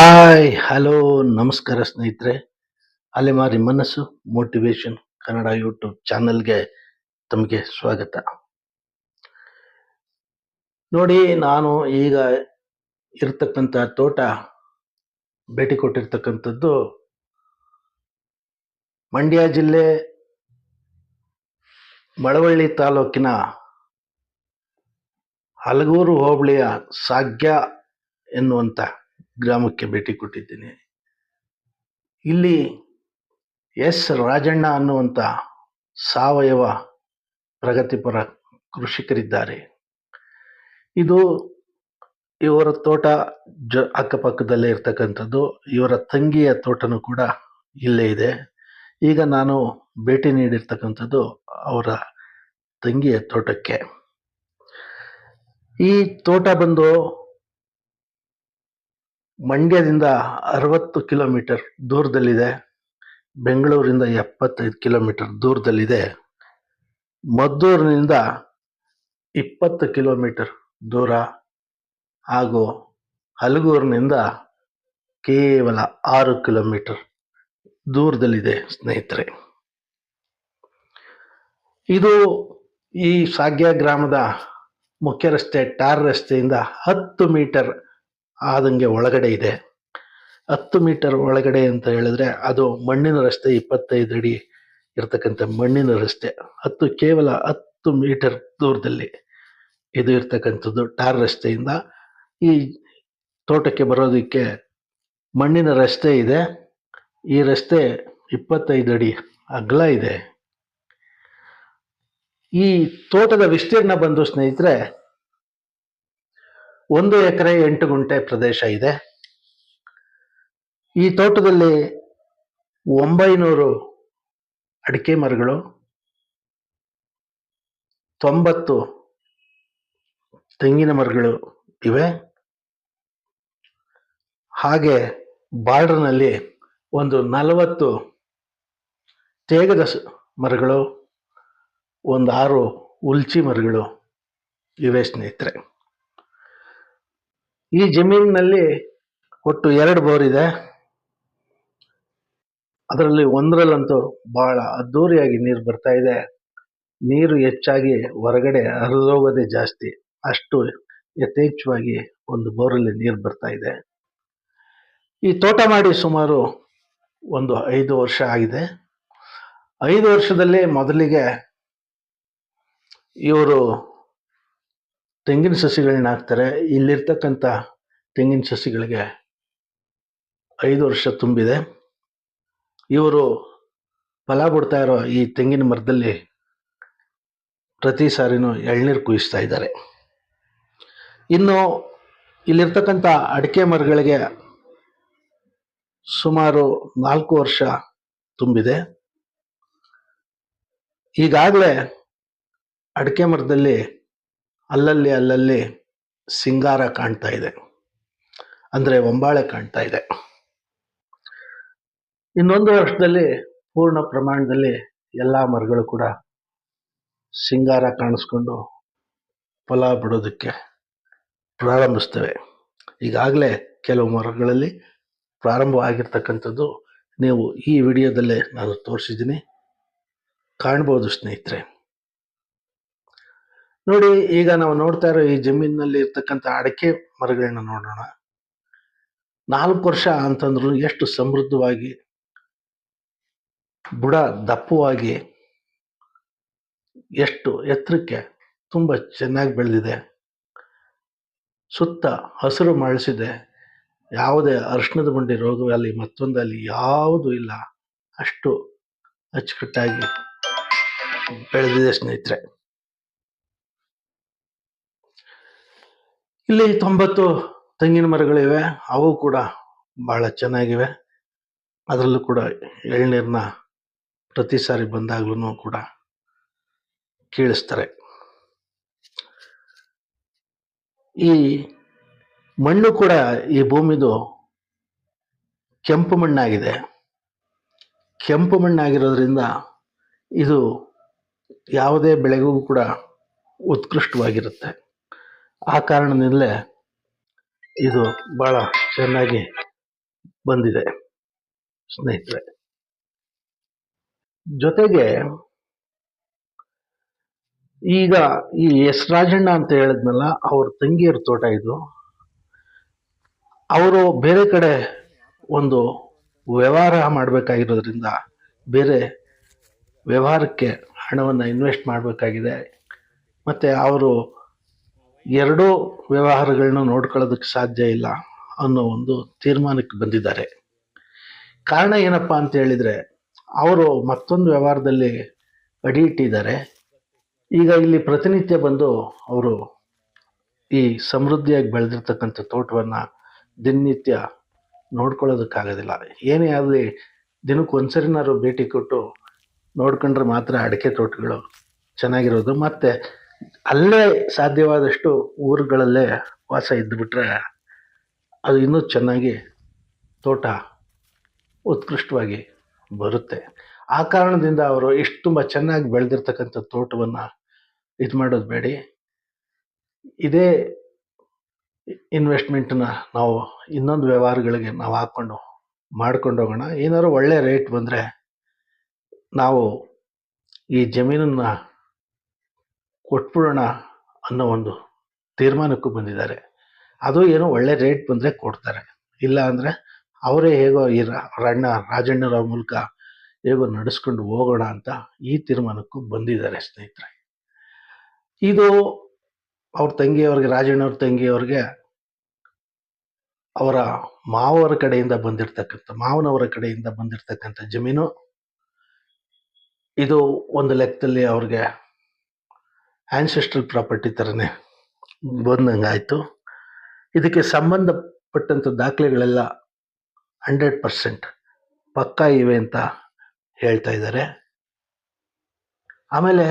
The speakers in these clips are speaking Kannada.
ಹಾಯ್, ಹಲೋ, ನಮಸ್ಕಾರ ಸ್ನೇಹಿತರೆ. ಅಲೆಮಾರಿ ಮನಸ್ಸು ಮೋಟಿವೇಶನ್ ಕನ್ನಡ ಯೂಟ್ಯೂಬ್ ಚಾನಲ್ಗೆ ತಮಗೆ ಸ್ವಾಗತ. ನೋಡಿ, ನಾನು ಈಗ ಇರ್ತಕ್ಕಂಥ ತೋಟ, ಭೇಟಿ ಕೊಟ್ಟಿರ್ತಕ್ಕಂಥದ್ದು ಮಂಡ್ಯ ಜಿಲ್ಲೆ ಮಳವಳ್ಳಿ ತಾಲೂಕಿನ ಹಲಗೂರು ಹೋಬಳಿಯ ಸಾಗ್ಯ ಎನ್ನುವಂಥ ಗ್ರಾಮಕ್ಕೆ ಭೇಟಿ ಕೊಟ್ಟಿದ್ದೀನಿ. ಇಲ್ಲಿ ಎಸ್. ರಾಜಣ್ಣ ಅನ್ನುವಂಥ ಸಾವಯವ ಪ್ರಗತಿಪರ ಕೃಷಿಕರಿದ್ದಾರೆ. ಇದು ಇವರ ತೋಟ ಜ ಅಕ್ಕಪಕ್ಕದಲ್ಲೇ ಇರ್ತಕ್ಕಂಥದ್ದು. ಇವರ ತಂಗಿಯ ತೋಟನೂ ಕೂಡ ಇಲ್ಲೇ ಇದೆ. ಈಗ ನಾನು ಭೇಟಿ ನೀಡಿರ್ತಕ್ಕಂಥದ್ದು ಅವರ ತಂಗಿಯ ತೋಟಕ್ಕೆ. ಈ ತೋಟ ಬಂದು ಮಂಡ್ಯದಿಂದ ಅರವತ್ತು ಕಿಲೋಮೀಟರ್ ದೂರದಲ್ಲಿದೆ. ಬೆಂಗಳೂರಿಂದ ಎಪ್ಪತ್ತೈದು ಕಿಲೋಮೀಟರ್ ದೂರದಲ್ಲಿದೆ. ಮದ್ದೂರಿನಿಂದ ಇಪ್ಪತ್ತು ಕಿಲೋಮೀಟರ್ ದೂರ ಹಾಗೂ ಹಲಗೂರಿನಿಂದ ಕೇವಲ ಆರು ಕಿಲೋಮೀಟರ್ ದೂರದಲ್ಲಿದೆ, ಸ್ನೇಹಿತರೆ. ಇದು ಈ ಸಾಗ್ಯ ಗ್ರಾಮದ ಮುಖ್ಯ ರಸ್ತೆ ಟಾರ್ ರಸ್ತೆಯಿಂದ ಹತ್ತು ಮೀಟರ್ ಆದಂಗೆ ಒಳಗಡೆ ಇದೆ. ಹತ್ತು ಮೀಟರ್ ಒಳಗಡೆ ಅಂತ ಹೇಳಿದ್ರೆ ಅದು ಮಣ್ಣಿನ ರಸ್ತೆ ಇಪ್ಪತ್ತೈದು ಅಡಿ ಇರ್ತಕ್ಕಂಥ ಮಣ್ಣಿನ ರಸ್ತೆ. ಹತ್ತು ಕೇವಲ ಹತ್ತು ಮೀಟರ್ ದೂರದಲ್ಲಿ ಇದು ಇರ್ತಕ್ಕಂಥದ್ದು ಟಾರ್ ರಸ್ತೆಯಿಂದ. ಈ ತೋಟಕ್ಕೆ ಬರೋದಕ್ಕೆ ಮಣ್ಣಿನ ರಸ್ತೆ ಇದೆ. ಈ ರಸ್ತೆ ಇಪ್ಪತ್ತೈದು ಅಡಿ ಅಗಲ ಇದೆ. ಈ ತೋಟದ ವಿಸ್ತೀರ್ಣ ಬಂದು ಸ್ನೇಹಿತರೆ ಒಂದು ಎಕರೆ ಎಂಟು ಗುಂಟೆ ಪ್ರದೇಶ ಇದೆ. ಈ ತೋಟದಲ್ಲಿ ಒಂಬೈನೂರು ಅಡಿಕೆ ಮರಗಳು, ತೊಂಬತ್ತು ತೆಂಗಿನ ಮರಗಳು ಇವೆ. ಹಾಗೆ ಬಾರ್ಡರ್ನಲ್ಲಿ ಒಂದು ನಲವತ್ತು ತೇಗದ ಮರಗಳು, ಒಂದು ಆರು ಉಲ್ಚಿ ಮರಗಳು ಇವೆ ಸ್ನೇಹಿತರೆ. ಈ ಜಮೀನಿನಲ್ಲಿ ಒಟ್ಟು ಎರಡು ಬೋರ್ ಇದೆ. ಅದರಲ್ಲಿ ಒಂದರಲ್ಲಂತೂ ಬಹಳ ಅದ್ಧೂರಿಯಾಗಿ ನೀರು ಬರ್ತಾ ಇದೆ. ನೀರು ಹೆಚ್ಚಾಗಿ ಹೊರಗಡೆ ಹರಿದೋಗೋದೇ ಜಾಸ್ತಿ. ಅಷ್ಟು ಯಥೇಚ್ಛವಾಗಿ ಒಂದು ಬೋರಲ್ಲಿ ನೀರು ಬರ್ತಾ ಇದೆ. ಈ ತೋಟ ಮಾಡಿ ಸುಮಾರು ಒಂದು ಐದು ವರ್ಷ ಆಗಿದೆ. ಐದು ವರ್ಷದಲ್ಲಿ ಮೊದಲಿಗೆ ಇವರು ತೆಂಗಿನ ಸಸಿಗಳನ್ನ ಹಾಕ್ತಾರೆ. ಇಲ್ಲಿರ್ತಕ್ಕಂಥ ತೆಂಗಿನ ಸಸಿಗಳಿಗೆ ಐದು ವರ್ಷ ತುಂಬಿದೆ. ಇವರು ಫಲ ಬಿಡ್ತಾ ಇರೋ ಈ ತೆಂಗಿನ ಮರದಲ್ಲಿ ಪ್ರತಿ ಸಾರಿನೂ ಎಳ್ನೀರು ಕುಯಿಸ್ತಾ ಇದ್ದಾರೆ. ಇನ್ನು ಇಲ್ಲಿರ್ತಕ್ಕಂಥ ಅಡಿಕೆ ಮರಗಳಿಗೆ ಸುಮಾರು ನಾಲ್ಕು ವರ್ಷ ತುಂಬಿದೆ. ಈಗಾಗಲೇ ಅಡಿಕೆ ಮರದಲ್ಲಿ ಅಲ್ಲಲ್ಲಿ ಅಲ್ಲಲ್ಲಿ ಸಿಂಗಾರ ಕಾಣ್ತಾ ಇದೆ. ಅಂದ್ರೆ ಒಂಬಾಳೆ ಕಾಣ್ತಾ ಇದೆ. ಇನ್ನೊಂದು ವರ್ಷದಲ್ಲಿ ಪೂರ್ಣ ಪ್ರಮಾಣದಲ್ಲಿ ಎಲ್ಲಾ ಮರಗಳು ಕೂಡ ಸಿಂಗಾರ ಕಾಣಿಸ್ಕೊಂಡು ಫಲ ಬಿಡೋದಕ್ಕೆ ಪ್ರಾರಂಭಿಸ್ತವೆ. ಈಗಾಗಲೇ ಕೆಲವು ಮರಗಳಲ್ಲಿ ಪ್ರಾರಂಭವಾಗಿರ್ತಕ್ಕಂಥದ್ದು ನೀವು ಈ ವಿಡಿಯೋದಲ್ಲೇ ನಾನು ತೋರಿಸಿದ್ದೀನಿ. ಕಾಣ್ಬೋದು ಸ್ನೇಹಿತರೆ. ನೋಡಿ, ಈಗ ನಾವು ನೋಡ್ತಾ ಇರೋ ಈ ಜಮೀನಿನಲ್ಲಿ ಇರ್ತಕ್ಕಂಥ ಅಡಿಕೆ ಮರಗಳನ್ನ ನೋಡೋಣ. ನಾಲ್ಕು ವರ್ಷ ಅಂತಂದ್ರು ಎಷ್ಟು ಸಮೃದ್ಧವಾಗಿ, ಬುಡ ದಪ್ಪವಾಗಿ, ಎಷ್ಟು ಎತ್ತರಕ್ಕೆ ತುಂಬ ಚೆನ್ನಾಗಿ ಬೆಳೆದಿದೆ. ಸುತ್ತ ಹಸಿರು ಮಳಿಸಿದೆ ಯಾವುದೇ ಅರಿಶಿಣದ ಬಂಡಿ ರೋಗವಲ್ಲಿ ಮತ್ತೊಂದಲ್ಲಿ ಯಾವುದೂ ಇಲ್ಲ. ಅಷ್ಟು ಅಚ್ಚುಕಟ್ಟಾಗಿ ಬೆಳೆದಿದೆ ಸ್ನೇಹಿತರೆ. ಇಲ್ಲಿ ತೊಂಬತ್ತು ತೆಂಗಿನ ಮರಗಳಿವೆ. ಅವು ಕೂಡ ಬಹಳ ಚೆನ್ನಾಗಿವೆ. ಅದರಲ್ಲೂ ಕೂಡ ಎಳ್ನೀರನ್ನ ಪ್ರತಿ ಸಾರಿ ಬಂದಾಗ್ಲೂ ಕೂಡ ಕೀಳಿಸ್ತಾರೆ. ಈ ಮಣ್ಣು ಕೂಡ ಈ ಭೂಮಿದು ಕೆಂಪು ಮಣ್ಣಾಗಿದೆ. ಕೆಂಪು ಮಣ್ಣಾಗಿರೋದ್ರಿಂದ ಇದು ಯಾವುದೇ ಬೆಳೆಗೂ ಕೂಡ ಉತ್ಕೃಷ್ಟವಾಗಿರುತ್ತೆ. ಆ ಕಾರಣದಿಂದಲೇ ಇದು ಬಹಳ ಚೆನ್ನಾಗಿ ಬಂದಿದೆ, ಸ್ನೇಹಿತರೆ. ಜೊತೆಗೆ ಈಗ ಈ ಎಸ್ ರಾಜಣ್ಣ ಅಂತ ಹೇಳಿದ್ನಲ್ಲ, ಅವ್ರ ತಂಗಿಯರ ತೋಟ ಇದು. ಅವರು ಬೇರೆ ಕಡೆ ಒಂದು ವ್ಯವಹಾರ ಮಾಡಬೇಕಾಗಿರೋದ್ರಿಂದ ಬೇರೆ ವ್ಯವಹಾರಕ್ಕೆ ಹಣವನ್ನು ಇನ್ವೆಸ್ಟ್ ಮಾಡಬೇಕಾಗಿದೆ. ಮತ್ತು ಅವರು ಎರಡೂ ವ್ಯವಹಾರಗಳನ್ನ ನೋಡ್ಕೊಳ್ಳೋದಕ್ಕೆ ಸಾಧ್ಯ ಇಲ್ಲ ಅನ್ನೋ ಒಂದು ತೀರ್ಮಾನಕ್ಕೆ ಬಂದಿದ್ದಾರೆ. ಕಾರಣ ಏನಪ್ಪ ಅಂತ ಹೇಳಿದರೆ, ಅವರು ಮತ್ತೊಂದು ವ್ಯವಹಾರದಲ್ಲಿ ಅಡಿ ಇಟ್ಟಿದ್ದಾರೆ. ಈಗ ಇಲ್ಲಿ ಪ್ರತಿನಿತ್ಯ ಬಂದು ಅವರು ಈ ಸಮೃದ್ಧಿಯಾಗಿ ಬೆಳೆದಿರ್ತಕ್ಕಂಥ ತೋಟವನ್ನು ದಿನನಿತ್ಯ ನೋಡ್ಕೊಳ್ಳೋದಕ್ಕಾಗೋದಿಲ್ಲ ಏನೇ ಆಗಲಿ, ದಿನಕ್ಕೆ ಒಂದ್ಸರಿನಾದ್ರು ಭೇಟಿ ಕೊಟ್ಟು ನೋಡ್ಕೊಂಡ್ರೆ ಮಾತ್ರ ಅಡಿಕೆ ತೋಟಗಳು ಚೆನ್ನಾಗಿರೋದು. ಮತ್ತು ಅಲ್ಲೇ ಸಾಧ್ಯವಾದಷ್ಟು ಊರುಗಳಲ್ಲೇ ವಾಸ ಇದ್ದುಬಿಟ್ರೆ ಅದು ಇನ್ನೂ ಚೆನ್ನಾಗಿ ತೋಟ ಉತ್ಕೃಷ್ಟವಾಗಿ ಬರುತ್ತೆ. ಆ ಕಾರಣದಿಂದ ಅವರು ಇಷ್ಟು ತುಂಬ ಚೆನ್ನಾಗಿ ಬೆಳೆದಿರ್ತಕ್ಕಂಥ ತೋಟವನ್ನು ಇದು ಮಾಡೋದು ಬೇಡಿ. ಇದೇ ಇನ್ವೆಸ್ಟ್ಮೆಂಟನ್ನು ನಾವು ಇನ್ನೊಂದು ವ್ಯವಹಾರಗಳಿಗೆ ನಾವು ಹಾಕ್ಕೊಂಡು ಮಾಡ್ಕೊಂಡು ಹೋಗೋಣ. ಏನಾದ್ರು ಒಳ್ಳೆ ರೇಟ್ ಬಂದರೆ ನಾವು ಈ ಜಮೀನನ್ನು ಕೊಟ್ಬಿಡೋಣ ಅನ್ನೋ ಒಂದು ತೀರ್ಮಾನಕ್ಕೂ ಬಂದಿದ್ದಾರೆ. ಅದು ಏನೋ ಒಳ್ಳೆ ರೇಟ್ ಬಂದರೆ ಕೊಡ್ತಾರೆ. ಇಲ್ಲ ಅಂದರೆ ಅವರೇ ಹೇಗೋ ಈ ರಣ್ಣ, ರಾಜಣ್ಣರವ್ರ ಮೂಲಕ ಹೇಗೋ ನಡೆಸ್ಕೊಂಡು ಹೋಗೋಣ ಅಂತ ಈ ತೀರ್ಮಾನಕ್ಕೂ ಬಂದಿದ್ದಾರೆ ಸ್ನೇಹಿತರೆ. ಇದು ಅವ್ರ ತಂಗಿಯವ್ರಿಗೆ, ರಾಜಣ್ಣವ್ರ ತಂಗಿಯವ್ರಿಗೆ ಅವರ ಮಾವರ ಕಡೆಯಿಂದ ಬಂದಿರತಕ್ಕಂಥ, ಮಾವನವರ ಕಡೆಯಿಂದ ಬಂದಿರತಕ್ಕಂಥ ಜಮೀನು. ಇದು ಒಂದು ಲೆಕ್ಕದಲ್ಲಿ ಅವ್ರಿಗೆ ಆನ್ಸೆಸ್ಟ್ರಲ್ ಪ್ರಾಪರ್ಟಿ ಥರನೇ ಬಂದಂಗಾಯಿತು. ಇದಕ್ಕೆ ಸಂಬಂಧಪಟ್ಟಂಥ ದಾಖಲೆಗಳೆಲ್ಲ ಹಂಡ್ರೆಡ್ ಪರ್ಸೆಂಟ್ ಪಕ್ಕಾ ಇವೆ ಅಂತ ಹೇಳ್ತಾ ಇದ್ದಾರೆ. ಆಮೇಲೆ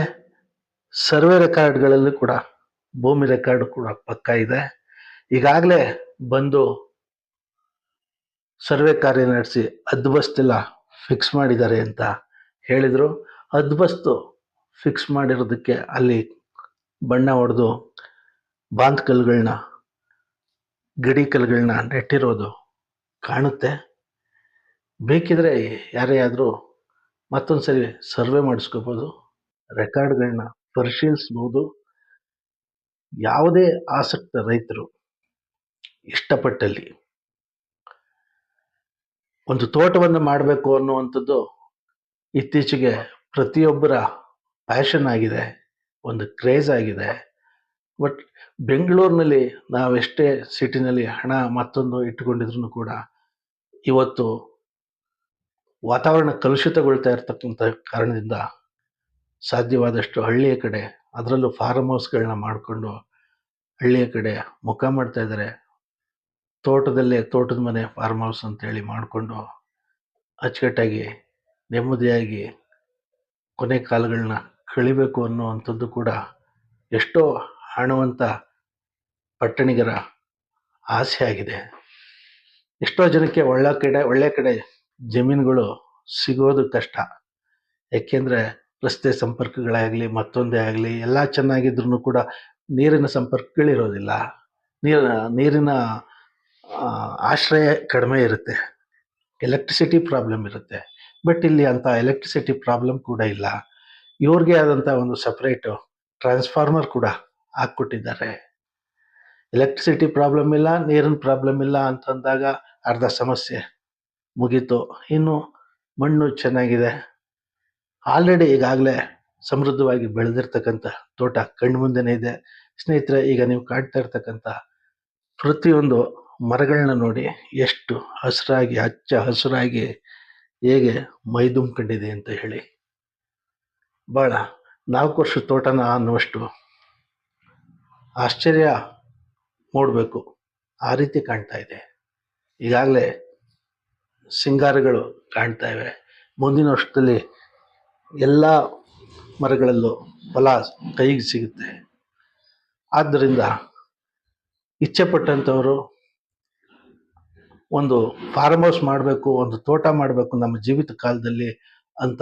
ಸರ್ವೆ ರೆಕಾರ್ಡ್ಗಳಲ್ಲೂ ಕೂಡ ಭೂಮಿ ರೆಕಾರ್ಡ್ ಕೂಡ ಪಕ್ಕಾ ಇದೆ. ಈಗಾಗಲೇ ಬಂದು ಸರ್ವೆ ಕಾರ್ಯ ನಡೆಸಿ ಅದ್ಬಸ್ತೆಲ್ಲ ಫಿಕ್ಸ್ ಮಾಡಿದ್ದಾರೆ ಅಂತ ಹೇಳಿದರು. ಅದ್ಬಸ್ತು ಫಿಕ್ಸ್ ಮಾಡಿರೋದಕ್ಕೆ ಅಲ್ಲಿ ಬಣ್ಣ ಹೊಡೆದು ಬಾಂತ್ ಕಲ್ಲುಗಳನ್ನ ಗಡಿ ಕಲ್ಲುಗಳನ್ನ ನೆಟ್ಟಿರೋದು ಕಾಣುತ್ತೆ. ಬೇಕಿದ್ರೆ ಯಾರೇ ಆದರೂ ಮತ್ತೊಂದು ಸರಿ ಸರ್ವೆ ಮಾಡಿಸ್ಕೋಬೋದು. ರೆಕಾರ್ಡ್ಗಳನ್ನ ಪರಿಶೀಲಿಸ್ಬೋದು. ಯಾವುದೇ ಆಸಕ್ತ ರೈತರು ಇಷ್ಟಪಟ್ಟಲ್ಲಿ ಒಂದು ತೋಟವನ್ನು ಮಾಡಬೇಕು ಅನ್ನುವಂಥದ್ದು ಇತ್ತೀಚೆಗೆ ಪ್ರತಿಯೊಬ್ಬರ ಪ್ಯಾಷನ್ ಆಗಿದೆ. ಒಂದು ಕ್ರೇಜ್ ಆಗಿದೆ. ಬಟ್ ಬೆಂಗಳೂರಿನಲ್ಲಿ ನಾವೆಷ್ಟೇ ಸಿಟಿನಲ್ಲಿ ಹಣ ಮತ್ತೊಂದು ಇಟ್ಟುಕೊಂಡಿದ್ರು ಕೂಡ ಇವತ್ತು ವಾತಾವರಣ ಕಲುಷಿತಗೊಳ್ತಾ ಇರತಕ್ಕಂಥ ಕಾರಣದಿಂದ ಸಾಧ್ಯವಾದಷ್ಟು ಹಳ್ಳಿಯ ಕಡೆ ಅದರಲ್ಲೂ ಫಾರ್ಮ್ ಹೌಸ್ಗಳನ್ನ ಮಾಡಿಕೊಂಡು ಹಳ್ಳಿಯ ಕಡೆ ಮುಖ ಮಾಡ್ತಾ ಇದ್ದಾರೆ. ತೋಟದಲ್ಲೇ ತೋಟದ ಮನೆ ಫಾರ್ಮ್ ಹೌಸ್ ಅಂತೇಳಿ ಮಾಡಿಕೊಂಡು ಅಚ್ಚುಕಟ್ಟಾಗಿ ನೆಮ್ಮದಿಯಾಗಿ ಕೊನೆ ಕಾಲಗಳನ್ನ ಕಳಿಬೇಕು ಅನ್ನುವಂಥದ್ದು ಕೂಡ ಎಷ್ಟೋ ಹಣವಂತ ಪಟ್ಟಣಿಗರ ಆಸೆ ಆಗಿದೆ. ಎಷ್ಟೋ ಜನಕ್ಕೆ ಒಳ್ಳೆ ಕಡೆ ಒಳ್ಳೆ ಕಡೆ ಜಮೀನುಗಳು ಸಿಗೋದು ಕಷ್ಟ. ಏಕೆಂದರೆ ರಸ್ತೆ ಸಂಪರ್ಕಗಳಾಗಲಿ, ಮತ್ತೊಂದೇ ಆಗಲಿ, ಎಲ್ಲ ಚೆನ್ನಾಗಿದ್ರೂ ಕೂಡ ನೀರಿನ ಸಂಪರ್ಕಗಳಿರೋದಿಲ್ಲ. ನೀರಿನ ನೀರಿನ ಆಶ್ರಯ ಕಡಿಮೆ ಇರುತ್ತೆ. ಎಲೆಕ್ಟ್ರಿಸಿಟಿ ಪ್ರಾಬ್ಲಮ್ ಇರುತ್ತೆ. ಬಟ್ ಇಲ್ಲಿ ಅಂಥ ಎಲೆಕ್ಟ್ರಿಸಿಟಿ ಪ್ರಾಬ್ಲಮ್ ಕೂಡ ಇಲ್ಲ. ಇವ್ರಿಗೆ ಆದಂಥ ಒಂದು ಸಪ್ರೇಟು ಟ್ರಾನ್ಸ್ಫಾರ್ಮರ್ ಕೂಡ ಹಾಕ್ಕೊಟ್ಟಿದ್ದಾರೆ. ಎಲೆಕ್ಟ್ರಿಸಿಟಿ ಪ್ರಾಬ್ಲಮ್ ಇಲ್ಲ, ನೀರಿನ ಪ್ರಾಬ್ಲಮ್ ಇಲ್ಲ ಅಂತಂದಾಗ ಅರ್ಧ ಸಮಸ್ಯೆ ಮುಗೀತು. ಇನ್ನು ಮಣ್ಣು ಚೆನ್ನಾಗಿದೆ. ಆಲ್ರೆಡಿ ಈಗಾಗಲೇ ಸಮೃದ್ಧವಾಗಿ ಬೆಳೆದಿರ್ತಕ್ಕಂಥ ತೋಟ ಕಣ್ಣು ಮುಂದೆನೇ ಇದೆ. ಸ್ನೇಹಿತರೆ, ಈಗ ನೀವು ಕಾಣ್ತಾ ಇರ್ತಕ್ಕಂಥ ಪ್ರತಿಯೊಂದು ಮರಗಳನ್ನ ನೋಡಿ ಎಷ್ಟು ಹಸಿರಾಗಿ, ಹಚ್ಚ ಹಸಿರಾಗಿ ಹೇಗೆ ಮೈದುಂಬ್ಕೊಂಡಿದೆ ಅಂತ ಹೇಳಿ. ಭಾಳ ನಾಲ್ಕು ವರ್ಷ ತೋಟನ ಅನ್ನುವಷ್ಟು ಆಶ್ಚರ್ಯ ಮೂಡಬೇಕು. ಆ ರೀತಿ ಕಾಣ್ತಾ ಇದೆ. ಈಗಾಗಲೇ ಸಿಂಗಾರಗಳು ಕಾಣ್ತಾ ಇವೆ. ಮುಂದಿನ ವರ್ಷದಲ್ಲಿ ಎಲ್ಲ ಮರಗಳಲ್ಲೂ ಫಲ ಕೈಗೆ ಸಿಗುತ್ತೆ. ಆದ್ದರಿಂದ ಇಚ್ಛೆಪಟ್ಟಂಥವರು ಒಂದು ಫಾರ್ಮ್ ಹೌಸ್ ಮಾಡಬೇಕು, ಒಂದು ತೋಟ ಮಾಡಬೇಕು ನಮ್ಮ ಜೀವಿತ ಕಾಲದಲ್ಲಿ ಅಂತ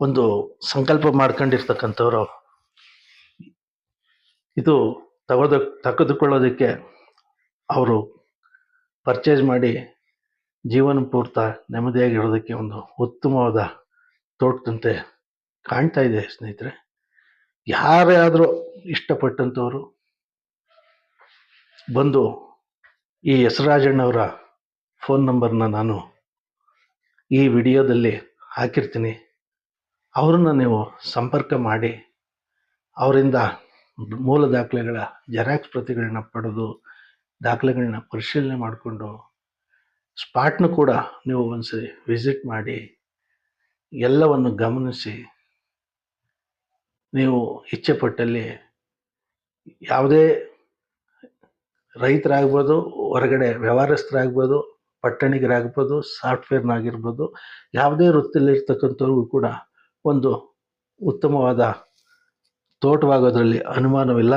ಒಂದು ಸಂಕಲ್ಪ ಮಾಡ್ಕೊಂಡಿರ್ತಕ್ಕಂಥವ್ರು. ಇದು ತಗೋದ, ತೆಗೆದುಕೊಳ್ಳೋದಕ್ಕೆ ಅವರು ಪರ್ಚೇಸ್ ಮಾಡಿ ಜೀವನ ಪೂರ್ತ ನೆಮ್ಮದಿಯಾಗಿರೋದಕ್ಕೆ ಒಂದು ಉತ್ತಮವಾದ ತೋಟದಂತೆ ಕಾಣ್ತಾ ಇದೆ ಸ್ನೇಹಿತರೆ. ಯಾರಾದರೂ ಇಷ್ಟಪಟ್ಟಂಥವರು ಬಂದು ಈ ಹೆಸರಾಜಣ್ಣವರ ಫೋನ್ ನಂಬರ್ನ ನಾನು ಈ ವಿಡಿಯೋದಲ್ಲಿ ಹಾಕಿರ್ತೀನಿ. ಅವರನ್ನು ನೀವು ಸಂಪರ್ಕ ಮಾಡಿ, ಅವರಿಂದ ಮೂಲ ದಾಖಲೆಗಳ ಜೆರಾಕ್ಸ್ ಪ್ರತಿಗಳನ್ನ ಪಡೆದು, ದಾಖಲೆಗಳನ್ನ ಪರಿಶೀಲನೆ ಮಾಡಿಕೊಂಡು, ಸ್ಪಾಟ್ನ ಕೂಡ ನೀವು ಒಂದ್ಸರಿ ವಿಸಿಟ್ ಮಾಡಿ, ಎಲ್ಲವನ್ನು ಗಮನಿಸಿ, ನೀವು ಇಚ್ಛೆ ಪಟ್ಟಲ್ಲಿ ಯಾವುದೇ ರೈತರಾಗ್ಬೋದು, ಹೊರಗಡೆ ವ್ಯವಹಾರಸ್ಥರಾಗ್ಬೋದು, ಪಟ್ಟಣಿಗರಾಗ್ಬೋದು, ಸಾಫ್ಟ್ವೇರ್ನಾಗಿರ್ಬೋದು, ಯಾವುದೇ ವೃತ್ತಿಲಿರ್ತಕ್ಕಂಥವ್ರಿಗೂ ಕೂಡ ಒಂದು ಉತ್ತಮವಾದ ತೋಟವಾಗೋದರಲ್ಲಿ ಅನುಮಾನವಿಲ್ಲ.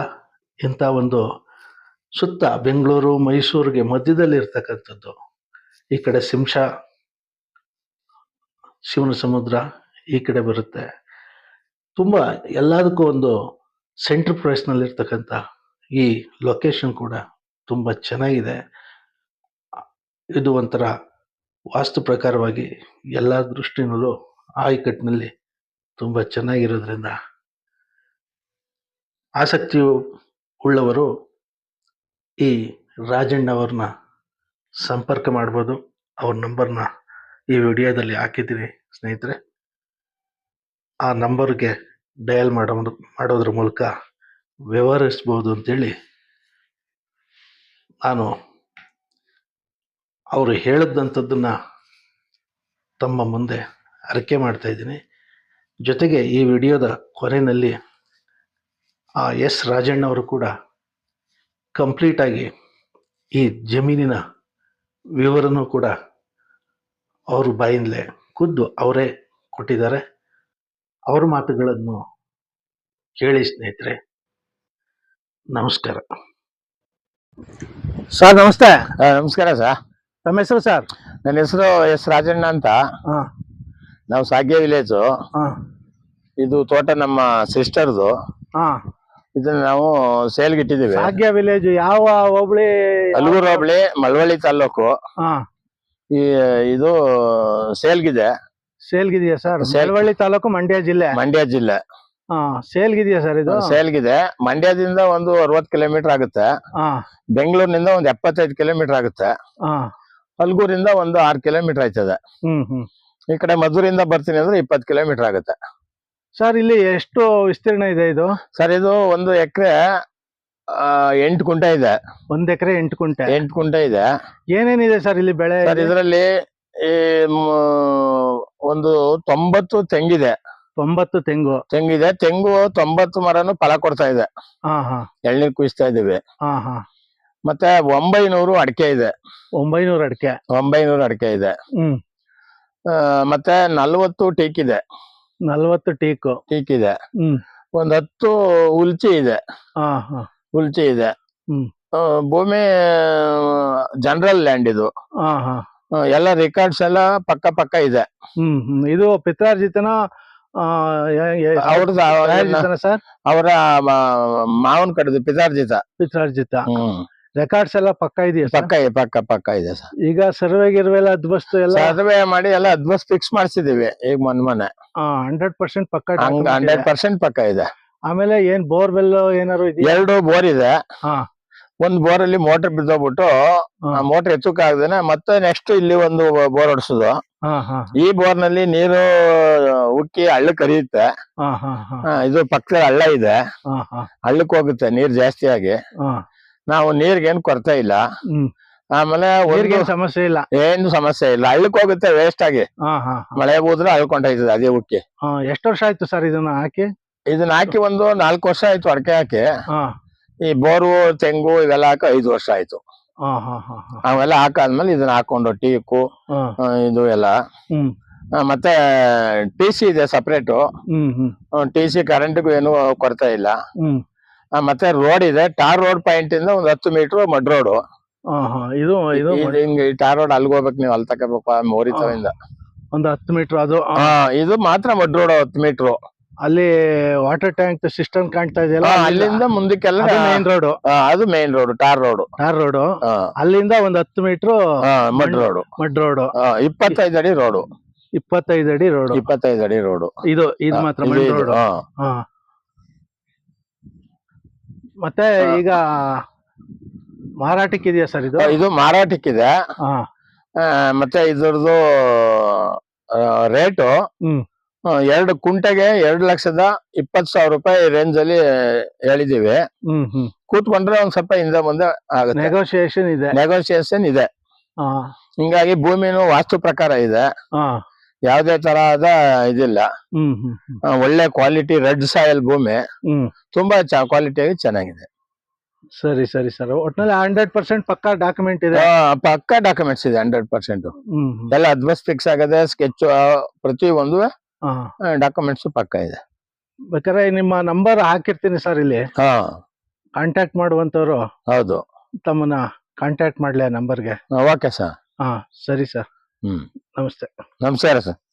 ಇಂಥ ಒಂದು ಸುತ್ತ ಬೆಂಗಳೂರು, ಮೈಸೂರಿಗೆ ಮಧ್ಯದಲ್ಲಿ ಇರ್ತಕ್ಕಂಥದ್ದು ಈ ಕಡೆ ಸಿಂಶ ಶಿವನ ಸಮುದ್ರ ಈ ಕಡೆ ಬರುತ್ತೆ. ತುಂಬ ಎಲ್ಲದಕ್ಕೂ ಒಂದು ಸೆಂಟ್ರ್ ಪ್ರೈಸ್ನಲ್ಲಿರ್ತಕ್ಕಂಥ ಈ ಲೊಕೇಶನ್ ಕೂಡ ತುಂಬ ಚೆನ್ನಾಗಿದೆ. ಇದು ಒಂಥರ ವಾಸ್ತು ಪ್ರಕಾರವಾಗಿ ಎಲ್ಲ ದೃಷ್ಟಿನಲ್ಲೂ ಆಯಕಟ್ಟಿನಲ್ಲಿ ತುಂಬ ಚೆನ್ನಾಗಿರೋದ್ರಿಂದ ಆಸಕ್ತಿ ಉಳ್ಳವರು ಈ ರಾಜಣ್ಣವ್ರನ್ನ ಸಂಪರ್ಕ ಮಾಡ್ಬೋದು. ಅವ್ರ ನಂಬರ್ನ ಈ ವಿಡಿಯೋದಲ್ಲಿ ಹಾಕಿದ್ದೀನಿ ಸ್ನೇಹಿತರೆ. ಆ ನಂಬರ್ಗೆ ಡಯಲ್ ಮಾಡೋ ಮಾಡೋದ್ರ ಮೂಲಕ ವ್ಯವಹರಿಸ್ಬೋದು ಅಂತೇಳಿ ನಾನು ಅವರು ಹೇಳಿದಂಥದ್ದನ್ನ ತಮ್ಮ ಮುಂದೆ ಅರಕೆ ಮಾಡ್ತಾ ಇದ್ದೀನಿ. ಜೊತೆಗೆ ಈ ವಿಡಿಯೋದ ಕೊನೆಯಲ್ಲಿ ಆ ಎಸ್ ರಾಜಣ್ಣವರು ಕೂಡ ಕಂಪ್ಲೀಟಾಗಿ ಈ ಜಮೀನಿನ ವಿವರನೂ ಕೂಡ ಅವರು ಬಾಯಿಂದಲೇ ಖುದ್ದು ಅವರೇ ಕೊಟ್ಟಿದ್ದಾರೆ. ಅವ್ರ ಮಾತುಗಳನ್ನು ಕೇಳಿ ಸ್ನೇಹಿತರೆ ನಮಸ್ಕಾರ. ಸರ್ ನಮಸ್ತೆ. ನಮಸ್ಕಾರ ಸರ್. ತಮ್ಮ ಹೆಸರು ಸರ್? ನನ್ನ ಹೆಸರು ಎಸ್ ರಾಜಣ್ಣ ಅಂತ. ನಾವು ಸಾಗ್ಯ ವಿಲೇಜ್ ಹಾ. ಇದು ತೋಟ ನಮ್ಮ ಸಿಸ್ಟರ್ದು ಹಾ. ಇದನ್ನ ನಾವು ಸೇಲ್ಗೆ ಇಟ್ಟಿದ್ದೀವಿ. ಭಾಗ್ಯ ವಿಲೇಜ್ ಯಾವ ಹೋಬಳಿ? ಅಲ್ಗೂರು ಹೋಬಳಿ ಮಳವಳ್ಳಿ ತಾಲೂಕು ಹಾ. ಈ ಇದು ಸೇಲ್ಗಿದೆ ಸೇಲ್ಗಿದೆಯಾ ಸರ್ ಸೇಲ್- ಸೇಲ್ವಳ್ಳಿ ತಾಲೂಕು ಮಂಡ್ಯ ಜಿಲ್ಲೆ. ಮಂಡ್ಯ ಜಿಲ್ಲೆ. ಹಾಂ ಸೇಲ್ಗಿದೆಯಾ ಸರ್ ಇದು? ಸೇಲ್ಗಿದೆ ಮಂಡ್ಯದಿಂದ ಒಂದು ಅರವತ್ ಕಿಲೋಮೀಟರ್ ಆಗುತ್ತೆ. ಹಾ. ಬೆಂಗಳೂರಿನಿಂದ ಒಂದು ಎಪ್ಪತ್ತೈದು ಕಿಲೋಮೀಟರ್ ಆಗುತ್ತೆ. ಹಾ. ಅಲ್ಗೂರಿಂದ ಒಂದು ಆರು ಕಿಲೋಮೀಟರ್ ಆಯ್ತದೆ. ಹ್ಮ್ ಹ್ಮ್. ಈ ಕಡೆ ಮಧುರಿಂದ ಬರ್ತೀನಿ ಅಂದ್ರೆ ಇಪ್ಪತ್ತು ಕಿಲೋಮೀಟರ್ ಆಗುತ್ತೆ. ಸರ್ ಇಲ್ಲಿ ಎಷ್ಟು ವಿಸ್ತೀರ್ಣ ಇದೆ ಇದು? ಸರ್ ಇದು ಒಂದು ಎಕರೆ ಎಂಟು ಕುಂಟೆ ಇದೆ. ಒಂದ್ ಎಕರೆ ಎಂಟು ಕುಂಟೆ? ಎಂಟು ಕುಂಟೆ ಇದೆ. ಏನೇನಿದೆ ಸರ್ ಇಲ್ಲಿ ಬೆಳೆ? ಸರ್ ಇದರಲ್ಲಿ ಈ ಒಂದು ತೊಂಬತ್ತು ತೆಂಗಿದೆ. ತೊಂಬತ್ತು ತೆಂಗು. ತೆಂಗಿದೆ. ತೆಂಗು ತೊಂಬತ್ತು ಮರನು ಫಲ ಕೊಡ್ತಾ ಇದೆ. ಹಾ ಹಾ. ಎಳ್ನೀರ್ ಕುಯಿಸ್ತಾ ಇದೀವಿ ಹಾ ಹಾ. ಮತ್ತೆ ಒಂಬೈನೂರು ಅಡಿಕೆ ಇದೆ. ಒಂಬೈನೂರು ಅಡಿಕೆ. ಒಂಬೈನೂರು ಅಡಿಕೆ ಇದೆ. ಹ್ಮ್. ಮತ್ತೆ ನಲ್ವತ್ತು ಟೀಕ್ ಇದೆ. ನಲ್ವತ್ತು ಟೀಕು ಟೀಕ್ ಇದೆ. ಹ್ಮ್. ಒಂದ್ ಹತ್ತು ಉಲ್ಚಿ ಇದೆ. ಹಾ ಹಾ. ಉಲ್ಚಿ ಇದೆ. ಹ್ಮ್. ಭೂಮಿ ಜನರಲ್ ಲ್ಯಾಂಡ್ ಇದು. ಹಾ ಹಾ. ಎಲ್ಲ ರೆಕಾರ್ಡ್ಸ್ ಎಲ್ಲ ಪಕ್ಕ ಪಕ್ಕ ಇದೆ. ಹ್ಮ್ ಹ್ಮ್. ಇದು ಪಿತ್ರಾರ್ಜಿತನ ಅವ್ರದ್ದು ಸರ್? ಅವರ ಮಾವನ್ ಕಡೆದು ಪಿತಾರ್ಜಿತ ಪಿತ್ರಾರ್ಜಿತ. ಹ್ಮ್. ರೆಕಾರ್ಡ್ಸ್ ಎಲ್ಲ ಪಕ್ಕ ಇದೆಯಾ ಪಕ್ಕ ಇದೆ, ಪಕ್ಕ ಪಕ್ಕ ಇದೆ ಸರ್. ಈಗ ಸರ್ವೆ ಗಿರ್ವೆ ಎಲ್ಲ ಅದ್ವಸ್ತು ಎಲ್ಲ ಸರ್ವೆ ಮಾಡಿ ಎಲ್ಲ ಅದ್ಬಸ್ ಫಿಕ್ಸ್ ಮಾಡಿಸಿದೀವಿ ಈಗ ಮೊನ್ನೆ ಮೊನ್ನೆ. ಹಂಡ್ರೆಡ್ ಪರ್ಸೆಂಟ್ ಪಕ್ಕ ಹಂಡ್ರೆಡ್ ಇದೆ. ಪರ್ಸೆಂಟ್ ಪಕ್ಕ ಇದೆ. ಆಮೇಲೆ ಏನ್ ಬೋರ್ವೆಲ್ ಏನಾರು ಇದೆಯಾ? ಎರಡು ಬೋರ್ ಇದೆ. ಹಾ. ಒಂದ್ ಬೋರ್ ಅಲ್ಲಿ ಮೋಟರ್ ಬಿದ್ದೋಗ್ಬಿಟ್ಟು ಮೋಟರ್ ಎತ್ತಕ್ಕಾಗ್ದೇನೆ ಮತ್ತೆ ನೆಕ್ಸ್ಟ್ ಇಲ್ಲಿ ಒಂದು ಬೋರ್ ಹೊಡ್ಸುದು. ಹಾ ಹಾ. ಈ ಬೋರ್ನಲ್ಲಿ ನೀರು ಉಕ್ಕಿ ಹಳ್ಳ ಕರಿಯುತ್ತೆ. ಇದು ಪಕ್ಕದಲ್ಲಿ ಹಳ್ಳ ಇದೆ. ಹಾ ಹಾ. ಹಳ್ಳಕ್ ಹೋಗುತ್ತೆ ನೀರ್ ಜಾಸ್ತಿ ಆಗಿ. ನಾವು ನೀರ್ಗೆ ಏನ್ ಕೊರತೆ ಇಲ್ಲ. ಆಮೇಲೆ ಸಮಸ್ಯೆ ಇಲ್ಲ. ಏನು ಸಮಸ್ಯೆ ಇಲ್ಲ. ಹಳ್ಳಕ್ ಹೋಗುತ್ತೆ ವೇಸ್ಟ್ ಆಗಿ. ಹಾ ಹಾ. ಹಾ. ಮಳೆ ಹೋದ್ರೆ ಅಳ್ಕೊಂಡಾಯ್ತದೆ ಅದೇ ಉಕ್ಕಿ. ಹಾ ಎಷ್ಟು ವರ್ಷ ಆಯ್ತು ಸರ್ ಇದನ್ನ ಹಾಕಿ? ಇದನ್ನ ಹಾಕಿ ಒಂದು ನಾಲ್ಕು ವರ್ಷ ಆಯ್ತು ಅಡಕೆ ಹಾಕಿ. ಹಾ. ಈ ಬೋರು ತೆಂಗು ಇವೆಲ್ಲ ಹಾಕಿ ಐದು ವರ್ಷ ಆಯ್ತು. ಹಾ ಹಾ ಹಾ ಹಾ. ಅವೆಲ್ಲ ಹಾಕಾದ್ಮೇಲೆ ಇದನ್ನ ಹಾಕೊಂಡು ಟೀಕು ಇದು ಎಲ್ಲ. ಮತ್ತೆ ಟಿ ಸಿ ಇದೆ ಸಪ್ರೇಟು ಟಿ ಸಿ ಕರೆಂಟ್ಗೂ ಏನು ಕೊರತೆ ಇಲ್ಲ. ಮತ್ತೆ ರೋಡ್ ಇದೆ. ಟಾರ್ ರೋಡ್ ಪಾಯಿಂಟ್ ಇಂದ ಒಂದ್ ಹತ್ತು ಮೀಟರ್ ಮಡ್ ರೋಡ್ ಇದು ಇದು ಹಿಂಗ್ ಟಾರ್ ರೋಡ್ ಅಲ್ಲಿ ಹೋಗ್ಬೇಕು ನೀವು ಅಲ್ಲಿ ತಗೋಬೇಕು ಮೋರಿತವಿಂದ ಒಂದ್ ಹತ್ತು ಮೀಟರ್ ಅದು ಇದು ಮಾತ್ರ ಮಡ್ ರೋಡ್ ಹತ್ತು ಮೀಟರ್ ಅಲ್ಲಿ ವಾಟರ್ ಟ್ಯಾಂಕ್ ಸಿಸ್ಟಮ್ ಕಾಣ್ತಾ ಇದೆಯಲ್ಲ ಅಲ್ಲಿಂದ ಮುಂದಕ್ಕೆಲ್ಲ ಮೇನ್ ರೋಡ್ ಅದು main road tar road tar road ಅಲ್ಲಿಂದ ಒಂದ್ ಹತ್ತು metre mud road mud road ಇಪ್ಪತ್ತೈದು ಅಡಿ ರೋಡ್ ಇಪ್ಪತ್ತೈದು ಅಡಿ ರೋಡ್ ಇಪ್ಪತ್ತೈದು ಅಡಿ ರೋಡ್ ಇದು ಇದು ಮಾತ್ರ ಮಡ್ ರೋಡ್ ಹಾ. ಮತ್ತೆ ಈಗ ಮಾರಾಟಕ್ಕಿದೆಯಾ ಸರ್ ಇದು? ಇದು ಮಾರಾಟಕ್ಕಿದೆ. ಹಾ. ಆ, ಮತ್ತೆ ಇದ್ರದ್ದು ರೇಟು ಹ್ಮ್. ಎರಡು ಕುಂಟೆಗೆ ಎರಡು ಲಕ್ಷದ ಇಪ್ಪತ್ತು ಸಾವಿರ ರೂಪಾಯಿ ರೇಂಜ್ ಅಲ್ಲಿ ಹೇಳಿದೀವಿ ಹ್ಮ್ ಹ್ಮ್. ಕೂತ್ಕೊಂಡ್ರೆ ಒಂದ್ ಸ್ವಲ್ಪ ಹಿಂದೆ ಮುಂದೆ ಆಗುತ್ತೆ. ನೆಗೋಸಿಯೇಷನ್ ಇದೆ. ನೆಗೋಸಿಯೇಷನ್ ಇದೆ. ಹಾ. ಹಿಂಗಾಗಿ ಭೂಮಿನೂ ವಾಸ್ತು ಪ್ರಕಾರ ಇದೆ. ಹಾ. ಯಾವುದೇ ತರಹದ ಇದಿಲ್ಲ. ಹ್ಮ್ ಹ್ಮ್ ಹ್ಮ್. ಆ, ಒಳ್ಳೆ ಕ್ವಾಲಿಟಿ ರೆಡ್ ಸಾಯಿಲ್ ಭೂಮಿ ತುಂಬಾ ತುಂಬಾ ಕ್ವಾಲಿಟಿಯಾಗಿ ಚೆನ್ನಾಗಿದೆ. ಸರಿ ಸರಿ ಸರ್. ಒಟ್ನಲ್ಲಿ ಹಂಡ್ರೆಡ್ ಪರ್ಸೆಂಟ್ ಪಕ್ಕಾ ಡಾಕ್ಯುಮೆಂಟ್ ಇದೆ. ಆ, ಪಕ್ಕ ಡಾಕ್ಯುಮೆಂಟ್ಸ್ ಇದೆ ಹಂಡ್ರೆಡ್ ಪರ್ಸೆಂಟ್ ಹ್ಮ್ ಹ್ಮ್. ಎಲ್ಲ ಅಡ್ವಾನ್ಸ್ ಫಿಕ್ಸ್ ಆಗದೆ ಸ್ಕೆಚ್ ಪ್ರತಿ ಒಂದು ಹಾ. ಡಾಕ್ಯುಮೆಂಟ್ಸ್ ಪಕ್ಕ ಇದೆ. ಬೇಕಾದ್ರೆ ನಿಮ್ಮ ನಂಬರ್ ಹಾಕಿರ್ತೀನಿ ಸರ್ ಇಲ್ಲಿ. ಹಾ. ಕಾಂಟ್ಯಾಕ್ಟ್ ಮಾಡುವಂತವ್ರು ಹೌದು. ತಮ್ಮನ್ನ ಕಾಂಟ್ಯಾಕ್ಟ್ ಮಾಡ್ಲಿ ಆ ನಂಬರ್ಗೆ ಓಕೆ ಸರ್ ಹಾ ಸರಿ ಸರ್ ಹ್ಮ್. ನಮಸ್ತೆ. ನಮಸ್ಕಾರ ಸರ್.